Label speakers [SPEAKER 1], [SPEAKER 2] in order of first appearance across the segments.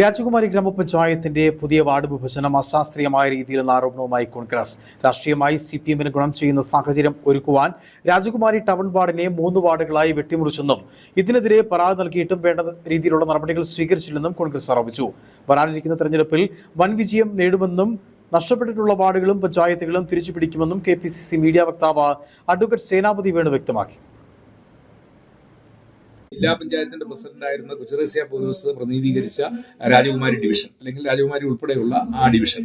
[SPEAKER 1] രാജകുമാരി ഗ്രാമപഞ്ചായത്തിന്റെ പുതിയ വാർഡ് വിഭജനം അശാസ്ത്രീയമായ രീതിയിലെന്ന ആരോപണവുമായി കോൺഗ്രസ്. രാഷ്ട്രീയമായി സി പി എമ്മിന് ഗുണം ചെയ്യുന്ന സാഹചര്യം ഒരുക്കുവാൻ രാജകുമാരി ടൗൺ വാർഡിനെ മൂന്ന് വാർഡുകളായി വെട്ടിമുറിച്ചെന്നും ഇതിനെതിരെ പരാതി നൽകിയിട്ടും വേണ്ട രീതിയിലുള്ള നടപടികൾ സ്വീകരിച്ചില്ലെന്നും കോൺഗ്രസ് ആരോപിച്ചു. വരാനിരിക്കുന്ന തെരഞ്ഞെടുപ്പിൽ വൻ വിജയം നേടുമെന്നും നഷ്ടപ്പെട്ടിട്ടുള്ള വാർഡുകളും പഞ്ചായത്തുകളും തിരിച്ചു പിടിക്കുമെന്നും കെ മീഡിയ വക്താവ് അഡ്വക്കേറ്റ് സേനാപതി വേണു വ്യക്തമാക്കി.
[SPEAKER 2] ജില്ലാ പഞ്ചായത്തിന്റെ പ്രസിഡന്റായിരുന്ന കൊച്ചറേസ്യ പോലീസ് പ്രതിനിധീകരിച്ച രാജകുമാരി ഡിവിഷൻ അല്ലെങ്കിൽ രാജകുമാരി ഉൾപ്പെടെയുള്ള ആ ഡിവിഷൻ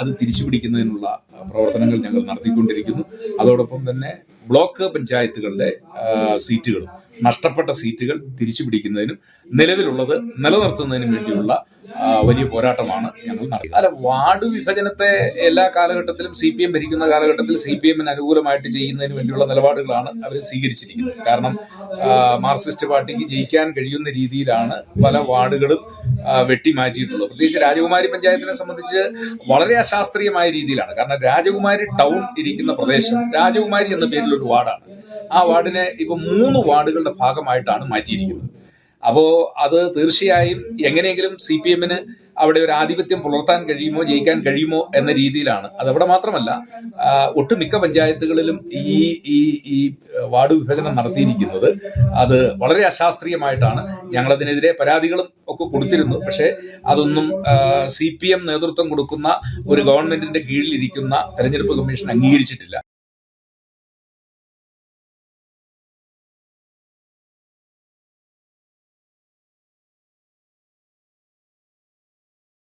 [SPEAKER 2] അത് തിരിച്ചു പിടിക്കുന്നതിനുള്ള പ്രവർത്തനങ്ങൾ ഞങ്ങൾ നടത്തിക്കൊണ്ടിരിക്കുന്നു. അതോടൊപ്പം തന്നെ ബ്ലോക്ക് പഞ്ചായത്തുകളുടെ സീറ്റുകളും നഷ്ടപ്പെട്ട സീറ്റുകൾ തിരിച്ചു പിടിക്കുന്നതിനും നിലവിലുള്ളത് നിലനിർത്തുന്നതിനും വേണ്ടിയുള്ള വലിയ പോരാട്ടമാണ് ഞങ്ങൾ നടത്തുന്നത് അല്ല വാർഡ് വിഭജനത്തെ എല്ലാ കാലഘട്ടത്തിലും സി പി എം ഭരിക്കുന്ന കാലഘട്ടത്തിൽ സി പി എമ്മിന് അനുകൂലമായിട്ട് ചെയ്യുന്നതിന് വേണ്ടിയുള്ള നിലപാടുകളാണ് അവർ സ്വീകരിച്ചിരിക്കുന്നത്. കാരണം മാർക്സിസ്റ്റ് പാർട്ടിക്ക് ജയിക്കാൻ കഴിയുന്ന രീതിയിലാണ് പല വാർഡുകളും വെട്ടിമാറ്റിയിട്ടുള്ളത്. പ്രത്യേകിച്ച് രാജകുമാരി പഞ്ചായത്തിനെ സംബന്ധിച്ച് വളരെ അശാസ്ത്രീയമായ രീതിയിലാണ്. കാരണം രാജകുമാരി ടൗൺ ഇരിക്കുന്ന പ്രദേശം രാജകുമാരി എന്ന പേരിൽ ഒരു വാർഡാണ്. ആ വാർഡിനെ ഇപ്പൊ മൂന്ന് വാർഡുകളുടെ ഭാഗമായിട്ടാണ് മാറ്റിയിരിക്കുന്നത്. അപ്പോ അത് തീർച്ചയായും എങ്ങനെയെങ്കിലും സി പി എമ്മിന് അവിടെ ഒരു ആധിപത്യം പുലർത്താൻ കഴിയുമോ ജയിക്കാൻ കഴിയുമോ എന്ന രീതിയിലാണ്. അതവിടെ മാത്രമല്ല ഒട്ടുമിക്ക പഞ്ചായത്തുകളിലും ഈ ഈ ഈ വാർഡ് വിഭജനം നടത്തിയിരിക്കുന്നത് അത് വളരെ അശാസ്ത്രീയമായിട്ടാണ്. ഞങ്ങളതിനെതിരെ പരാതികളും ഒക്കെ കൊടുത്തിരുന്നു. പക്ഷേ അതൊന്നും സി പി എം നേതൃത്വം കൊടുക്കുന്ന ഒരു ഗവൺമെന്റിന്റെ കീഴിലിരിക്കുന്ന തെരഞ്ഞെടുപ്പ് കമ്മീഷൻ അംഗീകരിച്ചിട്ടില്ല.